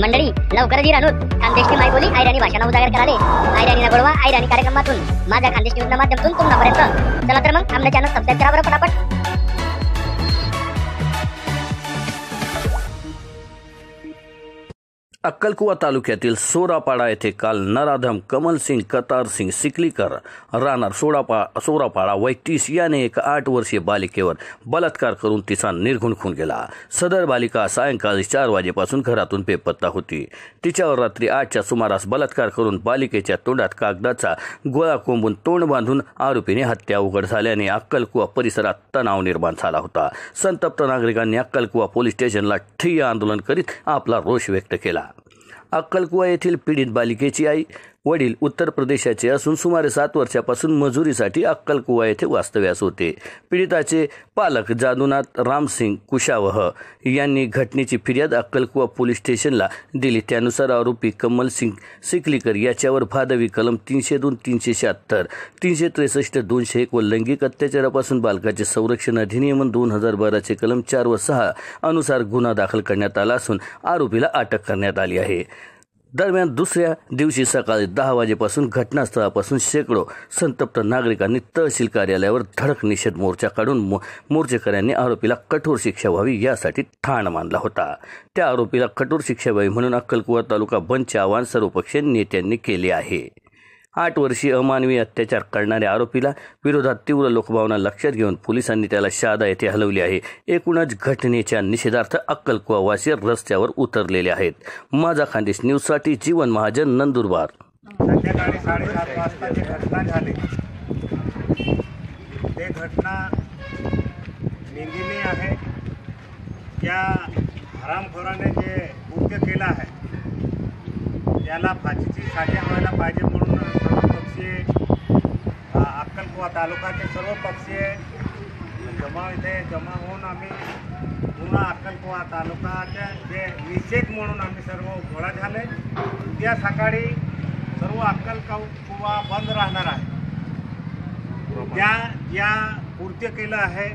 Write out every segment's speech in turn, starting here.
मंडळी लवकरच ही रानूत खानदेशची मायबोली आयराणी भाषाला उजागर कराले आयराणी गोडवा आयराणी कार्यक्रमातून. माझ्या खानदेश न्यूजच्या माध्यमातून तुम्हापर्यंत चला तर मग आमच्या चॅनल सबस्क्राईब करा बरं पटापट. अक्कलकुवा तालुक्यातील सोरापाडा येथे काल नराधम कमलसिंग कतारसिंग सिकलीकर राहणार सोडापा सोरापाडा वय तीस याने एक आठ वर्षीय बालिकेवर बलात्कार करून तिचा निर्घुण खून गेला सदर बालिका सायंकाळी चार वाजेपासून घरातून बेपत्ता होती. तिच्यावर रात्री आठच्या सुमारास बलात्कार करून बालिकेच्या तोंडात कागदाचा गोळा कोंबून तोंड बांधून आरोपीने हत्या उघड झाल्याने अक्कलकुवा परिसरात तणाव निर्माण झाला होता. संतप्त नागरिकांनी अक्कलकुवा पोलीस स्टेशनला ठिय्या आंदोलन करीत आपला रोष व्यक्त केला. अक्कलकुवा येथील पीडित बालिकेची आई वडील उत्तर प्रदेशाचे असून सुमारे सात वर्षापासून मजुरीसाठी अक्कलकुवा येथे वास्तव्यास होते. पीडिताचे पालक जादूनाथ रामसिंग कुशावह यांनी घटनेची फिर्याद अक्कलकुवा पोलीस स्टेशनला दिली. त्यानुसार आरोपी कमल सिंग सिकलीकर याच्यावर भादवी कलम तीनशे दोन तीनशे शहात्तर तीनशे त्रेसष्ट दोनशे एक व लैंगिक अत्याचारापासून बालकाचे संरक्षण अधिनियम दोन हजार बाराचे कलम चार व सहा अनुसार गुन्हा दाखल करण्यात आला असून आरोपीला अटक करण्यात आली आहे. दरम्यान दुसऱ्या दिवशी सकाळी दहा वाजेपासून घटनास्थळापासून शेकडो संतप्त नागरिकांनी तहसील कार्यालयावर धडक निषेध मोर्चा काढून मो मोर्चेकऱ्यांनी आरोपीला कठोर शिक्षा व्हावी यासाठी ठाण मानला होता. त्या आरोपीला कठोर शिक्षा व्हावी म्हणून अक्कलकुवा तालुका बंदचे आवाहन सर्वपक्षीय नेत्यांनी केले आहे. आठ वर्षीय अमानवी अत्याचार करणाऱ्या आरोपीला विरोधात तीव्र लोकभावना लक्षात घेऊन पोलिसांनी त्याला शादा येथे हलवली आहे. एकूणच घटनेच्या निषेधार्थ अक्कलकुवावासी रस्त्यावर उतरलेले आहेत. माझा खानदेश न्यूजसाठी जीवन महाजन नंदुरबार. संध्याकाळी साडेसात वाजता जी घटना झाली ते घटना आहे. त्या हरामखोराने जे कृत्य केलं आहे त्याला फाशीची सजा व्हायला पाहिजे म्हणून सर्वपक्षीय अ, अक्कलकुवा तालुक्याचे सर्व पक्षीय जमा इथे जमा होऊन आम्ही पूर्ण अक्कलकुवा तालुकाच्या जे निषेध म्हणून आम्ही सर्व गोळा झाले उद्या सकाळी सर्व अक्कलकुवा बंद राहणार आहे. त्या ज्या कृत्य केलं आहे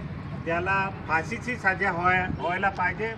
त्याला फाशीची साजा व्हाय व्हायला पाहिजे.